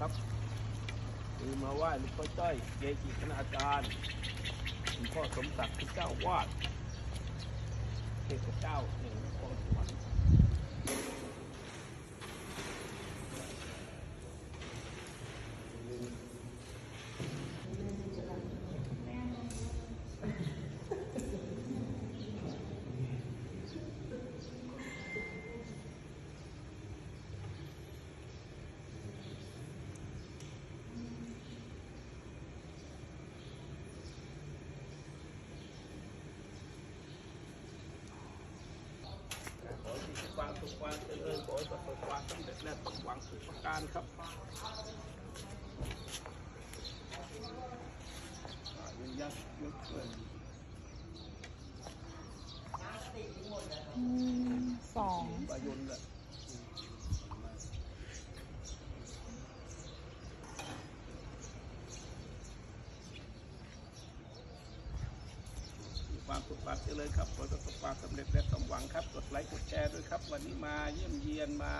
ครับคือมาไหว้หลวงพ่อจ้อยเกจิคณาจารย์หลวงพ่อสมศักดิ์ที่เจ้าวาดเทพเจ้าแห่งนครสวรรค์ ความเจริญขอให้ประสบความสำเร็จและสมหวังทุกประการครับยังยักษ์ยกเกินอืมสองปายนละมีความสุขความเจริญครับขอประสบความสำเร็จและสมหวังครับ แชร์ด้วยครับ วันนี้มาเยี่ยมเยียนมา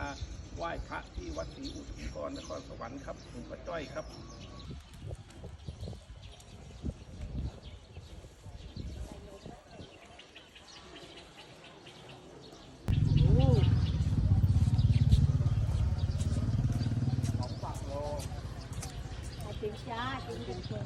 ไหว้พระที่วัดศรีอุทุมพรนครสวรรค์ครับหลวงพ่อจ้อยครับของฝากโลจริงจ้าจริงจริง